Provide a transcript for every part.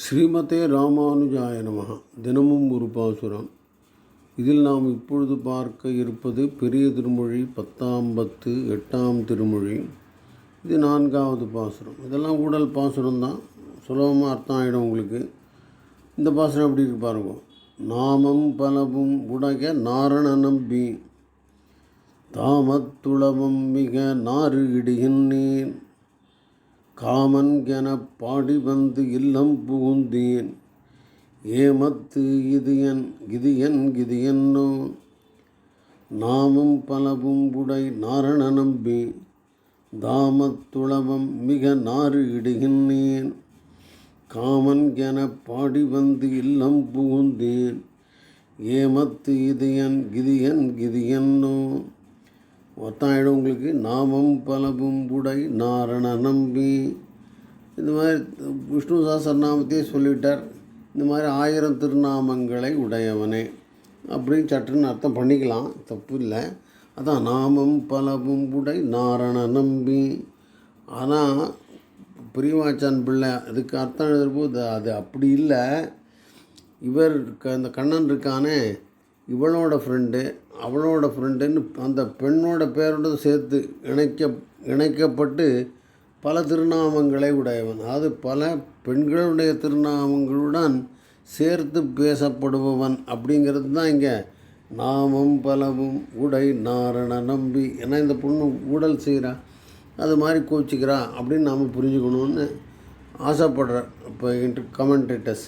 ஸ்ரீமதே ராமானுஜாய நமஹ தினமும் ஒரு பாசுரம். இதில் நாம் இப்பொழுது பார்க்க இருப்பது பெரிய திருமொழி பத்தாம் பத்து எட்டாம் திருமொழி. இது நான்காவது பாசுரம். இதெல்லாம் ஊடல் பாசுரம் தான். சுலபமாக அர்த்தம் ஆகிடும் உங்களுக்கு. இந்த பாசுரம் எப்படி இருக்கு பாருங்க. நாமம் பலவும் உடக நாரண நம்பி. தாமத்துளவம் மிக நாறு இடுகின்றேன். காமன் எனப் பாடி வந்து இல்லம் புகுந்தேன். ஏமத்து இது கிதியன் கிதியன்னோ? நாமும் பலவும் உடை நாரண நம்பி. தாமத்துளவம் மிக நாறு இடுகின்றேன். காமன் எனப் பாடி வந்து இல்லம் புகுந்தேன். ஏமத்து இதயன் கிதியன் கிதியன்னோ? ஒத்தாயிடும் உங்களுக்கு. நாமம் பலபும் புடை நாரண நம்பி. இந்த மாதிரி விஷ்ணு சஹஸ்ரநாமத்தையே சொல்லிவிட்டார். இந்த மாதிரி ஆயிரம் திருநாமங்களை உடையவனே. அப்படின்னு சட்டுன்னு அர்த்தம் பண்ணிக்கலாம். தப்பு இல்லை. அதான் நாமம் பலவும் உடை நாரண நம்பி. ஆனால் பிரியவாச்சான் பிள்ளை அதுக்கு அர்த்தம் எழுதுறப்போ அது அப்படி இல்லை. இவர் க- அந்த கண்ணன் இருக்கானே இவளோட ஃப்ரெண்டு அவளோட ஃப்ரெண்டுன்னு அந்த பெண்ணோட பேரோட சேர்த்து இணைக்க இணைக்கப்பட்டு பல திருநாமங்களை உடையவன். அது பல பெண்களுடைய திருநாமங்களுடன் சேர்த்து பேசப்படுபவன் அப்படிங்கிறது தான் இங்கே நாமம் பலவும் உடை நாரண நம்பி ஏன்னா இந்த பொண்ணு ஊடல் செய்கிறா அது மாதிரி கோச்சிக்கிறா அப்படின்னு நாம் புரிஞ்சுக்கணும்னு ஆசைப்படுற இப்போ இன்ட்டு கமெண்டேட்டர்ஸ்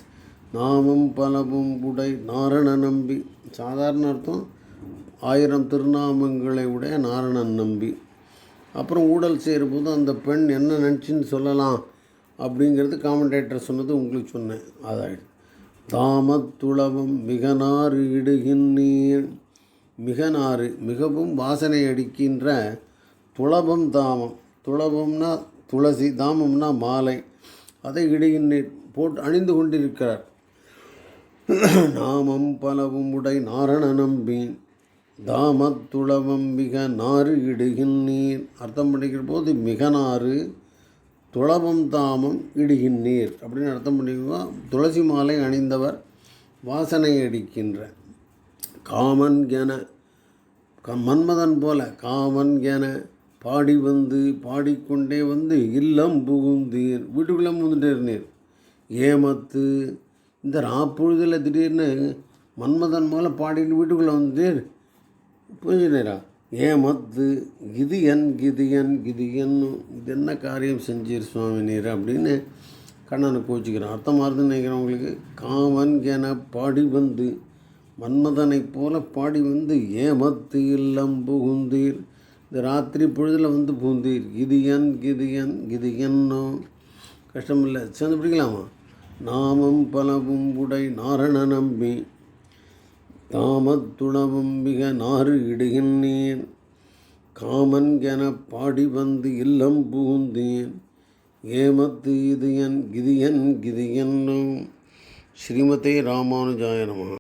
நாமம் பலவும் உடை நாரண நம்பி. சாதாரண அர்த்தம் ஆயிரம் திருநாமங்களை உடைய நாரணன் நம்பி. அப்புறம் ஊடல் செய்கிறபோது அந்த பெண் என்ன நினச்சின்னு சொல்லலாம் அப்படிங்கிறது காமெண்டேட்டர் சொன்னது உங்களுக்கு சொன்னேன். அதாயிடுது தாமத்துளவம் மிக நாறு இடுகின்றீர். மிக நாறு மிகவும் வாசனை அடிக்கின்ற துளபம் தாமம். துளபம்னா துளசி தாமம்னா மாலை. அதை இடுகின்றீர். போட்டு அணிந்து கொண்டிருக்கிறார். நாமம் பலவும் உடை நாரண நம்பி தாமத்துளவம் மிக நாறு இடுகின்றீர். அர்த்தம் பண்ணிக்கிற போது மிக நாறு துளவம் தாமம் இடுகின்றீர். அப்படின்னு அர்த்தம் பண்ணிக்கோ துளசி மாலை அணிந்தவர் வாசனை அடிக்கின்ற. காமன் என க மன்மதன் போல காமன் என பாடி வந்து பாடிக்கொண்டே வந்து இல்லம் புகுந்தீர். வீட்டுக்குள்ளே புகுந்துட்டே இருந்தீர். ஏமத்து இந்த ராப்பொழுதில் திடீர்னு மன்மதன் போல பாடின்னு வீட்டுக்குள்ளே வந்துட்டீர் புரிஞ்சுனேரா ஏமத்து இது என் இது என் இது என் இது என்ன காரியம் செஞ்சீர் சுவாமி நீர்? அப்படின்னு கண்ணனை கோச்சிக்கிறான். அர்த்தம் மாறுதுன்னு நினைக்கிறேன் உங்களுக்கு. காமன் என பாடி வந்து மன்மதனைப் போல பாடி வந்து ஏமத்து இல்லம் புகுந்தீர். இந்த ராத்திரி பொழுதில் வந்து புகுந்தீர். கிதியன் கிதியன் இது கஷ்டமில்லை சேர்ந்து பிடிக்கலாமா? நாமம் பலவும் உடை நாரண நம்பி தாமத்துணவும் மிக நாறு இடுகின்றேன். காமன் எனப் பாடி வந்து இல்லம் புகுந்தேன். ஏமத்து இது என் கிது என் ஸ்ரீமதே ராமானுஜாய நமः.